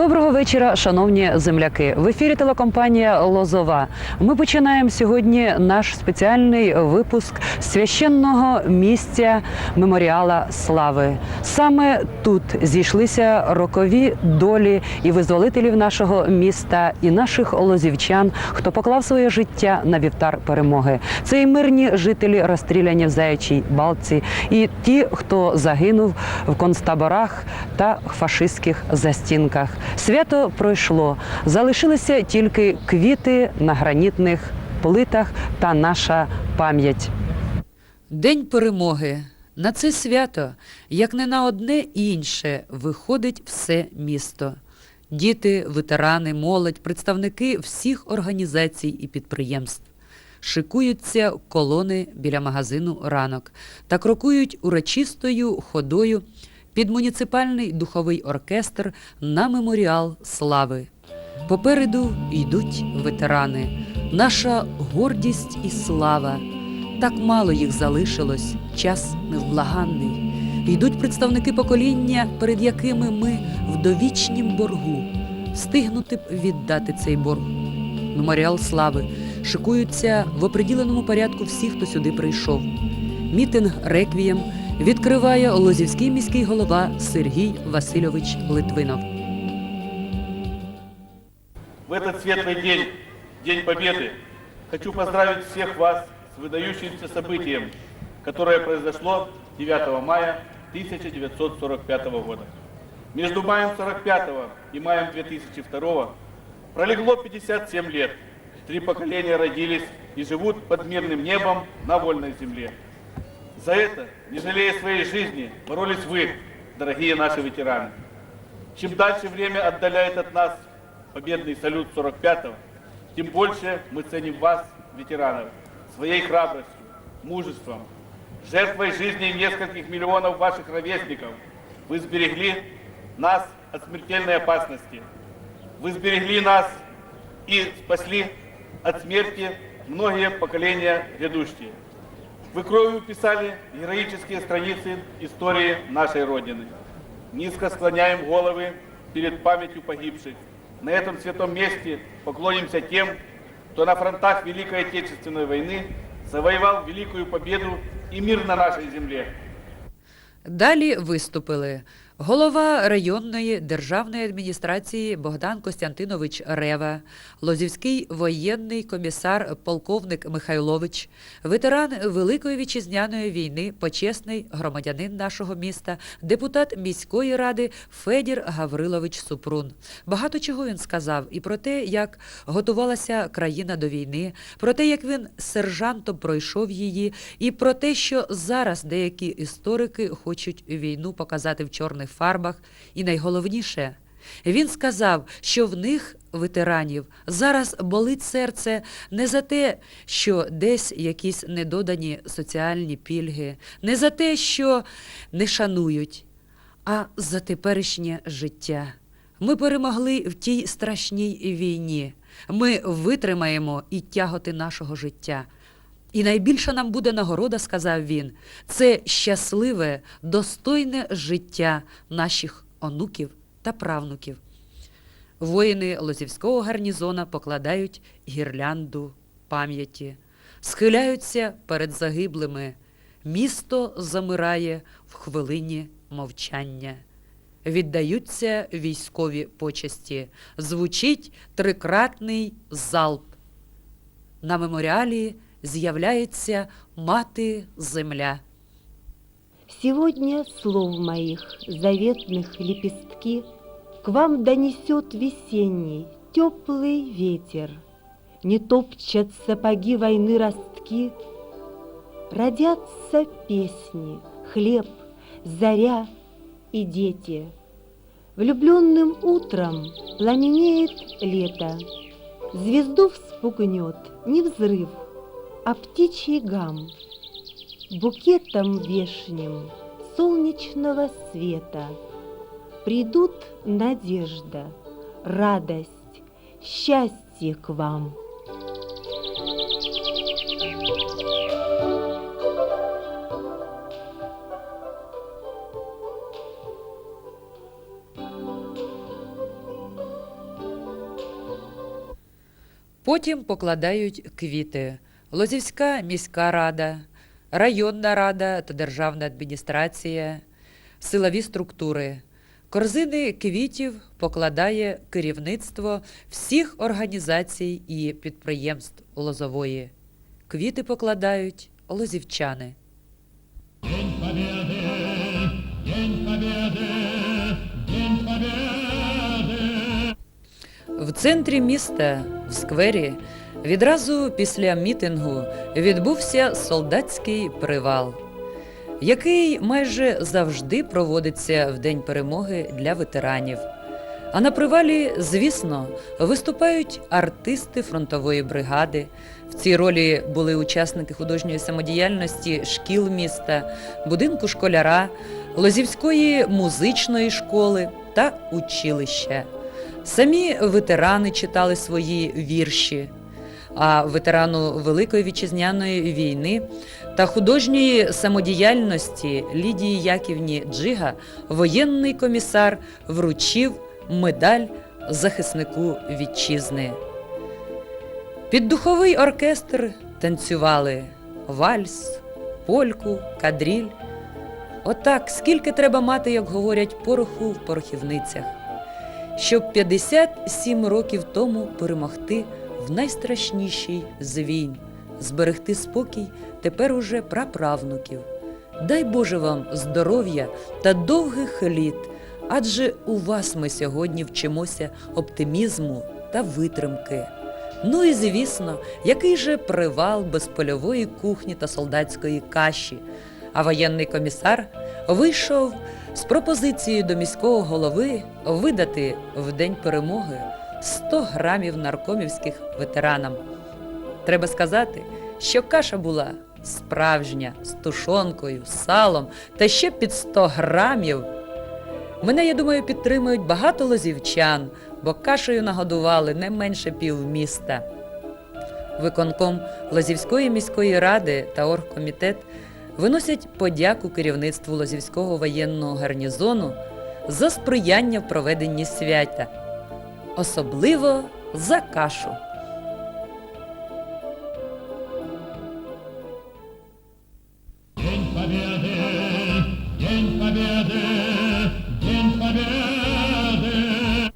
Доброго вечора, шановні земляки. В ефірі телекомпанія Лозова. Ми починаємо сьогодні наш спеціальний випуск священного місця меморіала слави. Саме тут зійшлися рокові долі і визволителів нашого міста, і наших лозівчан, хто поклав своє життя на вівтар перемоги. Це і мирні жителі розстріляні в Заячій Балці, і ті, хто загинув в концтаборах та фашистських застінках. Свято пройшло. Залишилися тільки квіти на гранітних плитах та наша пам'ять. День перемоги. На це свято, як не на одне інше, виходить все місто. Діти, ветерани, молодь, представники всіх організацій і підприємств. Шикуються колони біля магазину ранок та крокують урочистою ходою під муніципальний духовий оркестр на меморіал слави. Попереду йдуть ветерани, наша гордість і слава. Так мало їх залишилось, час невблаганний. Йдуть представники покоління, перед якими ми в довічнім боргу. Встигнути б віддати цей борг. Меморіал слави шикуються в оприділеному порядку всі, хто сюди прийшов. Мітинг реквієм відкриває Лозівський міський голова Сергій Васильович Литвинов. В этот светлый день, День Победы, хочу поздравить всех вас с выдающимся событием, которое произошло 9 мая 1945 года. Между маем 45 и маем 2002 пролегло 57 лет. Три поколения родились и живут под мирным небом на вольной земле. За это, не жалея своей жизни, боролись вы, дорогие наши ветераны. Чем дальше время отдаляет от нас победный салют 45-го, тем больше мы ценим вас, ветеранов, своей храбростью, мужеством, жертвой жизни нескольких миллионов ваших ровесников. Вы сберегли нас от смертельной опасности. Вы сберегли нас и спасли от смерти многие поколения грядущие. Вы кровью писали героические страницы истории нашей Родины. Низко склоняем головы перед памятью погибших. На этом святом месте поклонимся тем, кто на фронтах Великой Отечественной войны завоевал великую победу и мир на нашей земле. Далі виступили голова районної державної адміністрації Богдан Костянтинович Рева, Лозівський воєнний комісар полковник Михайлович, ветеран Великої вітчизняної війни, почесний громадянин нашого міста, депутат міської ради Федір Гаврилович Супрун. Багато чого він сказав і про те, як готувалася країна до війни, про те, як він сержантом пройшов її, і про те, що зараз деякі історики хочуть війну показати в чорних фарбах. І найголовніше, він сказав, що в них, ветеранів, зараз болить серце не за те, що десь якісь недодані соціальні пільги, не за те, що не шанують, а за теперішнє життя. Ми перемогли в тій страшній війні. Ми витримаємо і тяготи нашого життя. І найбільша нам буде нагорода, сказав він, це щасливе, достойне життя наших онуків та правнуків. Воїни Лозівського гарнізона покладають гірлянду пам'яті, схиляються перед загиблими. Місто замирає в хвилині мовчання. Віддаються військові почесті. Звучить трикратний залп. На меморіалі з'являється мати земля. Сегодня слов моих заветных лепестки К вам донесет весенний теплый ветер. Не топчат сапоги войны ростки, Родятся песни, хлеб, заря и дети. Влюбленным утром пламенеет лето, Звезду вспугнет не взрыв, а птичий гам Букетом вешним солнечного света Придут надежда, радость, счастье к вам. Потім покладають квіти. Лозівська міська рада, районна рада та державна адміністрація, силові структури. Корзини квітів покладає керівництво всіх організацій і підприємств Лозової. Квіти покладають лозівчани. В центрі міста, в сквері, відразу після мітингу відбувся солдатський привал, який майже завжди проводиться в День перемоги для ветеранів. А на привалі, звісно, виступають артисти фронтової бригади. В цій ролі були учасники художньої самодіяльності шкіл міста, будинку школяра, Лозівської музичної школи та училища. Самі ветерани читали свої вірші, а ветерану Великої вітчизняної війни та художньої самодіяльності Лідії Яківні Джига воєнний комісар вручив медаль захиснику вітчизни. Під духовий оркестр танцювали вальс, польку, кадріль. Отак, скільки треба мати, як говорять, пороху в порохівницях щоб 57 років тому перемогти в найстрашнішій з війн, зберегти спокій тепер уже праправнуків. Дай Боже вам здоров'я та довгих літ, адже у вас ми сьогодні вчимося оптимізму та витримки. Ну і звісно, який же привал без польової кухні та солдатської каші. А воєнний комісар вийшов з пропозицією до міського голови видати в день перемоги 100 грамів наркомівських ветеранам. Треба сказати, що каша була справжня з тушонкою, салом та ще під 100 грамів. Мене, я думаю, підтримують багато лозівчан, бо кашею нагодували не менше півміста. Виконком Лозівської міської ради та оргкомітет виносять подяку керівництву Лозівського воєнного гарнізону за сприяння в проведенні свята, особливо за кашу. День Победы! День Победы! День Победы!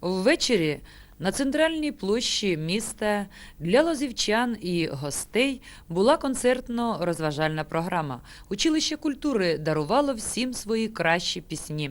Ввечері на центральній площі міста для лозівчан і гостей була концертно-розважальна програма. Училище культури дарувало всім свої кращі пісні.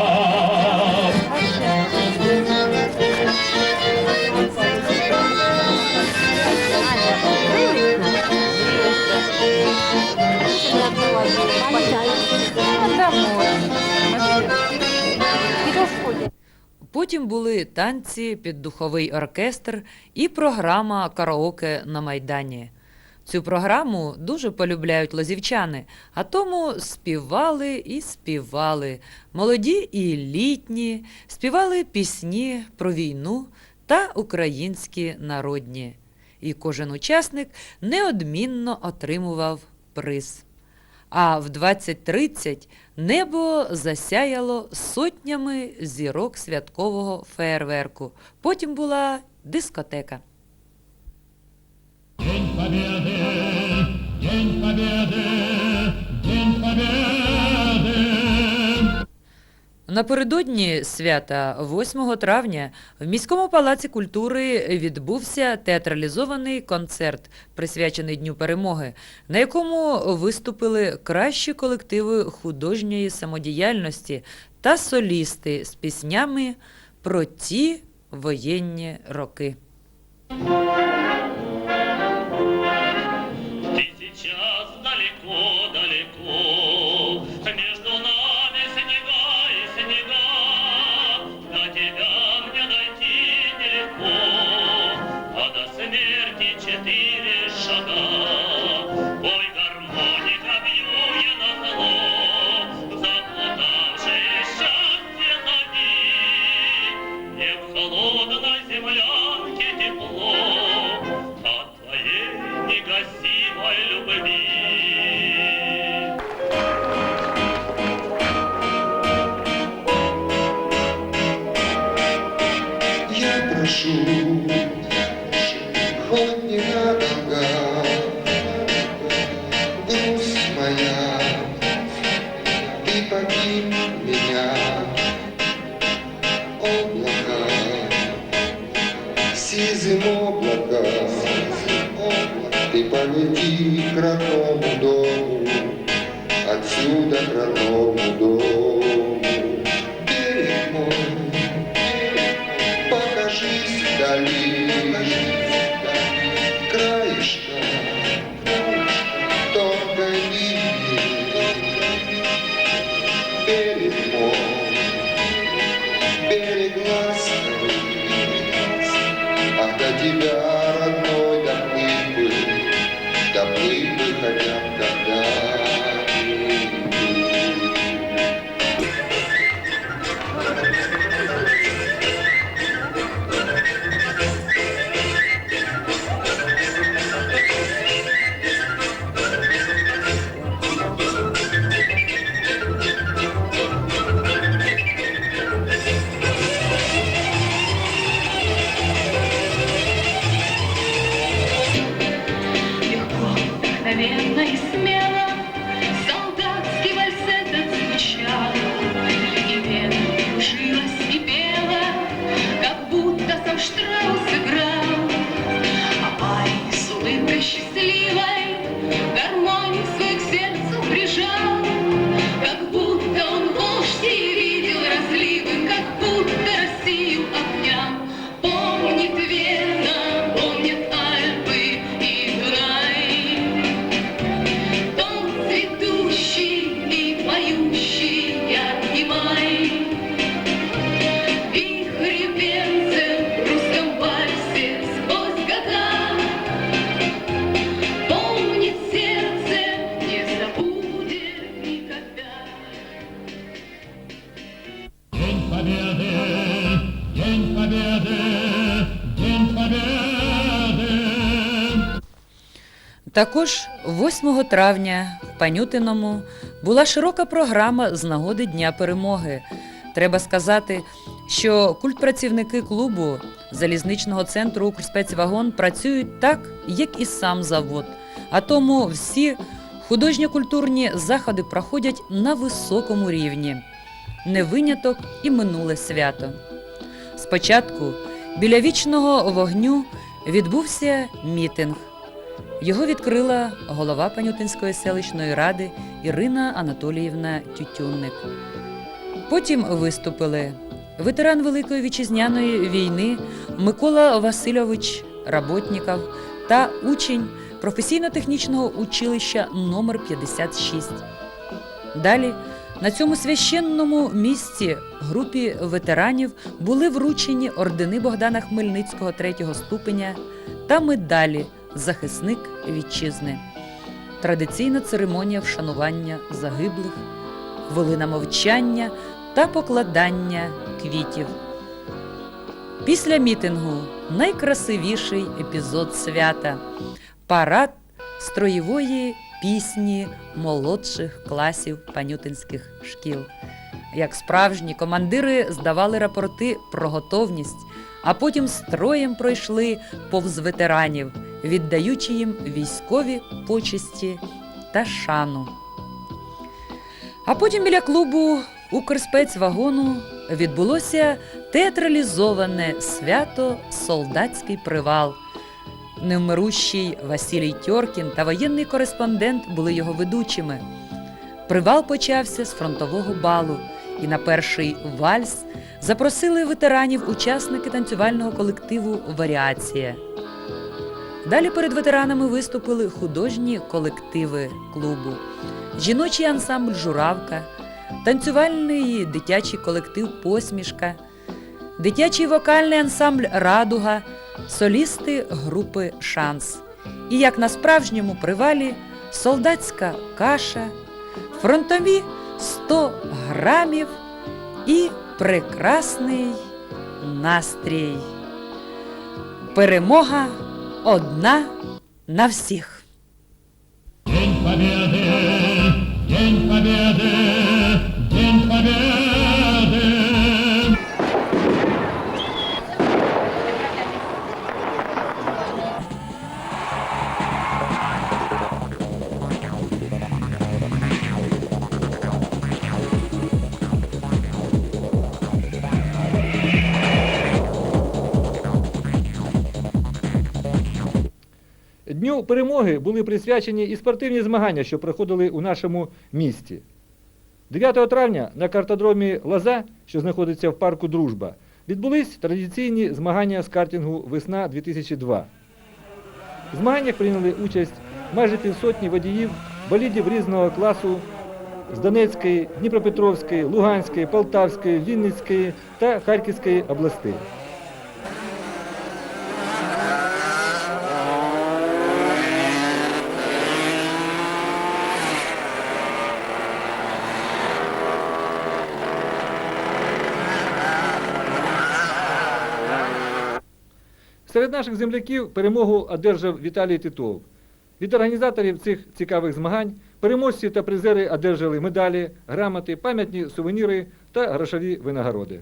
Потім були танці під духовий оркестр і програма Караоке на Майдані. Цю програму дуже полюбляють лозівчани, а тому співали і співали. Молоді і літні, співали пісні про війну та українські народні. І кожен учасник неодмінно отримував приз. А в 20.30 небо засяяло сотнями зірок святкового феєрверку. Потім була дискотека. День Победы! День Победы! День Победы! Напередодні свята, 8 травня, в міському палаці культури відбувся театралізований концерт, присвячений Дню перемоги, на якому виступили кращі колективи художньої самодіяльності та солісти з піснями про ті воєнні роки. Смерти четыре шага. моя, ты покинь меня, облако, сизым облаком, ты полети к родному дому, отсюда к родному дому. Також 8 травня в Панютиному була широка програма з нагоди Дня перемоги. Треба сказати, що культпрацівники клубу залізничного центру «Укрспецвагон» працюють так, як і сам завод. А тому всі художньо-культурні заходи проходять на високому рівні. Не виняток і минуле свято. Спочатку біля вічного вогню відбувся мітинг. Його відкрила голова Панютинської селищної ради Ірина Анатоліївна Тютюнник. Потім виступили ветеран Великої вітчизняної війни Микола Васильович Работніков та учень професійно-технічного училища номер 56. Далі на цьому священному місці групі ветеранів були вручені ордени Богдана Хмельницького третього ступеня та медалі Захисник вітчизни. Традиційна церемонія вшанування загиблих, хвилина мовчання та покладання квітів. Після мітингу найкрасивіший епізод свята парад строєвої пісні молодших класів панютинських шкіл. Як справжні командири здавали рапорти про готовність, а потім строєм пройшли повз ветеранів, віддаючи їм військові почесті та шану. А потім біля клубу Укрспецвагону відбулося театралізоване свято Солдатський привал. Невмирущий Василій Тьоркін та воєнний кореспондент були його ведучими. Привал почався з фронтового балу, і на перший вальс запросили ветеранів учасники танцювального колективу Варіація. Далі перед ветеранами виступили художні колективи клубу, жіночий ансамбль Журавка, танцювальний дитячий колектив Посмішка, дитячий вокальний ансамбль Радуга, солісти групи Шанс. І як на справжньому привалі солдатська каша, фронтові 100 грамів і прекрасний настрій. Перемога одна на всіх. День Победы, День Победы, День Победы. Дню перемоги були присвячені і спортивні змагання, що проходили у нашому місті. 9 травня на картодромі Лоза, що знаходиться в парку Дружба, відбулись традиційні змагання з картингу Весна 2002. В змаганнях прийняли участь майже півсотні водіїв, болідів різного класу з Донецької, Дніпропетровської, Луганської, Полтавської, Вінницької та Харківської областей. Серед наших земляків перемогу одержав Віталій Титов. Від організаторів цих цікавих змагань переможці та призери одержали медалі, грамоти, пам'ятні сувеніри та грошові винагороди.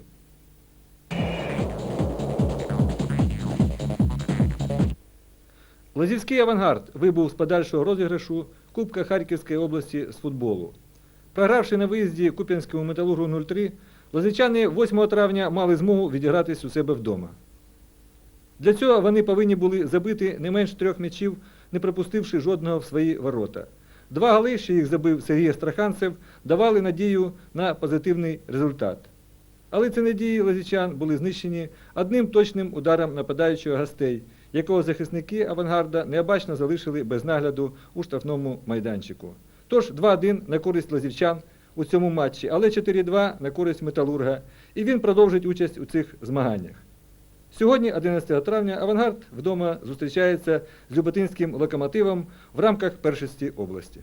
Лазівський авангард вибув з подальшого розіграшу Кубка Харківської області з футболу. Програвши на виїзді Куп'янському металургу 03, лазівчани 8 травня мали змогу відігратись у себе вдома. Для цього вони повинні були забити не менш трьох м'ячів, не пропустивши жодного в свої ворота. Два голи, що їх забив Сергій Страханцев, давали надію на позитивний результат. Але ці надії лазічан були знищені одним точним ударом нападаючого гостей, якого захисники авангарда необачно залишили без нагляду у штрафному майданчику. Тож 2-1 на користь лазівчан у цьому матчі, але 4-2 на користь металурга, і він продовжить участь у цих змаганнях. Сьогодні, 11 травня, авангард вдома зустрічається з Люботинським локомотивом в рамках першості області.